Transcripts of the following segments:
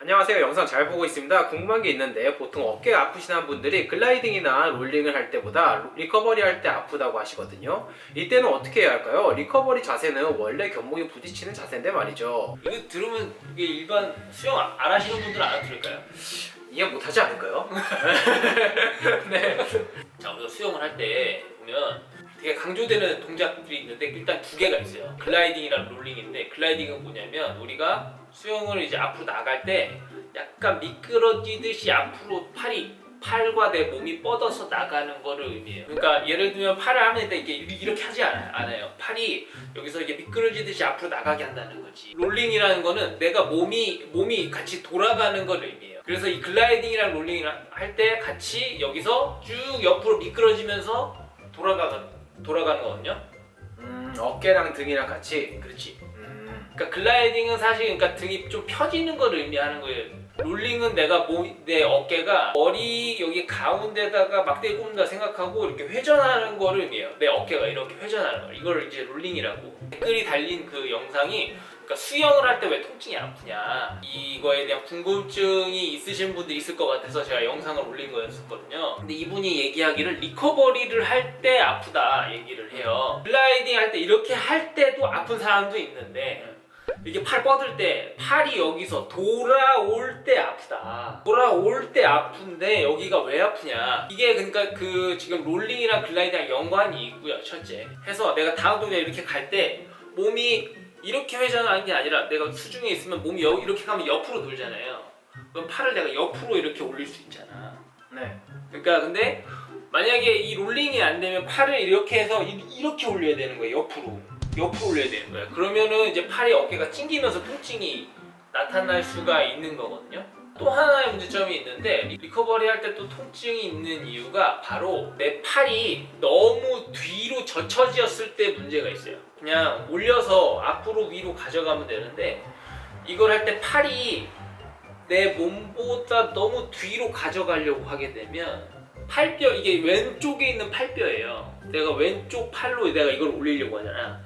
안녕하세요. 영상 잘 보고 있습니다. 궁금한 게 있는데 보통 어깨가 아프시는 분들이 글라이딩이나 롤링을 할 때보다 리커버리 할 때 아프다고 하시거든요. 이때는 어떻게 해야 할까요? 리커버리 자세는 원래 견목이 부딪히는 자세인데 말이죠. 이거 들으면 이게 일반 수영 안 하시는 분들은 알아들을까요? 이해 못하지 않을까요? 네. 자, 우리가 수영을 할 때 보면 되게 강조되는 동작들이 있는데 일단 두 개가 있어요. 글라이딩이랑 롤링인데 글라이딩은 뭐냐면 우리가 수영을 이제 앞으로 나갈 때 약간 미끄러지듯이 앞으로 팔이 팔과 내 몸이 뻗어서 나가는 거를 의미해요. 그러니까 예를 들면 팔을 하면 이게 이렇게 하지 않아요. 않아요. 팔이 여기서 이게 미끄러지듯이 앞으로 나가게 한다는 거지. 롤링이라는 거는 내가 몸이 몸이 같이 돌아가는 걸 의미해요. 그래서 이 글라이딩이랑 롤링이랑 할 때 같이 여기서 쭉 옆으로 미끄러지면서 돌아가는 돌아가는 거거든요. 음, 어깨랑 등이랑 같이. 그렇지. 음, 그러니까 글라이딩은 사실 그러니까 등이 좀 펴지는 걸 의미하는 거예요. 롤링은 내가 몸, 내 어깨가 머리 여기 가운데다가 막대기 꼽는다 생각하고 이렇게 회전하는 거를 의미해요. 내 어깨가 이렇게 회전하는 거. 이걸 이제 롤링이라고. 댓글이 달린 그 영상이 그러니까 수영을 할 때 왜 통증이 아프냐 이거에 대한 궁금증이 있으신 분들이 있을 것 같아서 제가 영상을 올린 거였었거든요. 근데 이분이 얘기하기를 리커버리를 할 때 아프다 얘기를 해요. 글라이딩 할 때 이렇게 할 때도 아픈 사람도 있는데 이게 팔 뻗을 때 팔이 여기서 돌아올 때 아프다. 돌아올 때 아픈데 여기가 왜 아프냐? 이게 그러니까 그 지금 롤링이랑 글라이딩이랑 연관이 있고요. 첫째. 해서 내가 다음 동네 이렇게 갈 때 몸이 이렇게 회전하는 게 아니라 내가 수중에 있으면 몸이 여, 이렇게 가면 옆으로 돌잖아요. 그럼 팔을 내가 옆으로 이렇게 올릴 수 있잖아. 네. 그러니까 근데 만약에 이 롤링이 안 되면 팔을 이렇게 해서 이- 이렇게 올려야 되는 거예요. 옆으로. 옆으로 올려야 되는 거예요. 그러면은 이제 팔이 어깨가 찡기면서 통증이 나타날 수가 있는 거거든요. 또 하나의 문제점이 있는데 리- 리커버리 할 때 또 통증이 있는 이유가 바로 내 팔이 너무 뒤로 젖혀졌을 때 문제가 있어요. 그냥 올려서 앞으로 위로 가져가면 되는데 이걸 할 때 팔이 내 몸보다 너무 뒤로 가져가려고 하게 되면 팔뼈 이게 왼쪽에 있는 팔뼈예요. 내가 왼쪽 팔로 내가 이걸 올리려고 하잖아.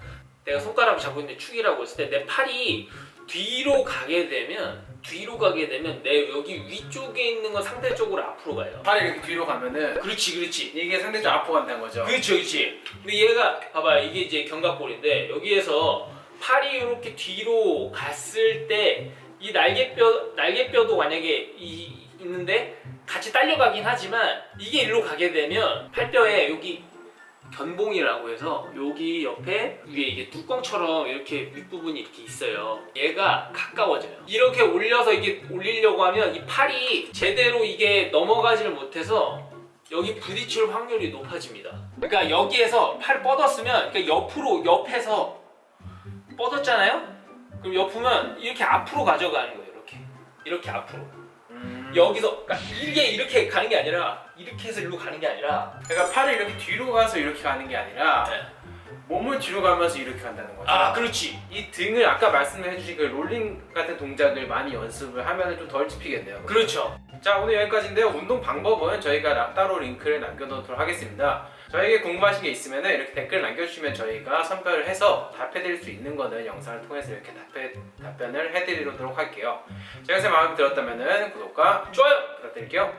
내가 손가락을 잡고 있는데 축이라고 했을 때 내 팔이 뒤로 가게 되면 뒤로 가게 되면 내 여기 위쪽에 있는 건 상대적으로 앞으로 가요. 팔이 이렇게 뒤로 가면은 그렇지, 그렇지. 이게 상대적으로 앞으로 간다는 거죠. 그렇지, 그렇지. 근데 얘가 봐봐 이게 이제 견갑골인데 여기에서 팔이 이렇게 뒤로 갔을 때 이 날개뼈 날개뼈도 만약에 이, 있는데 같이 딸려가긴 하지만 이게 일로 가게 되면 팔뼈에 여기 견봉이라고 해서 여기 옆에 위에 이게 뚜껑처럼 이렇게 윗부분이 이렇게 있어요. 얘가 가까워져요. 이렇게 올려서 이게 올리려고 하면 이 팔이 제대로 이게 넘어가지를 못해서 여기 부딪힐 확률이 높아집니다. 그러니까 여기에서 팔 뻗었으면 그러니까 옆으로 옆에서 뻗었잖아요. 그럼 옆으면 이렇게 앞으로 가져가는 거예요. 이렇게 이렇게 앞으로. 음, 여기서 그러니까 이게 이렇게 가는 게 아니라 이렇게 해서 일로 가는 게 아니라 그러니까 팔을 이렇게 뒤로 가서 이렇게 가는 게 아니라 네. 몸을 뒤로 가면서 이렇게 간다는 거죠. 아 그렇지. 이 등을 아까 말씀해 주신 그 롤링 같은 동작을 많이 연습을 하면 좀 덜 찝히겠네요. 그렇죠. 자 오늘 여기까지인데요. 운동 방법은 저희가 나- 따로 링크를 남겨놓도록 하겠습니다. 저에게 궁금하신 게 있으면 이렇게 댓글 남겨주시면 저희가 선별을 해서 답해드릴 수 있는 거는 영상을 통해서 이렇게 답해, 답변을 해드리도록 할게요. 제가 제 마음에 들었다면 구독과 좋아요. 부탁드릴게요.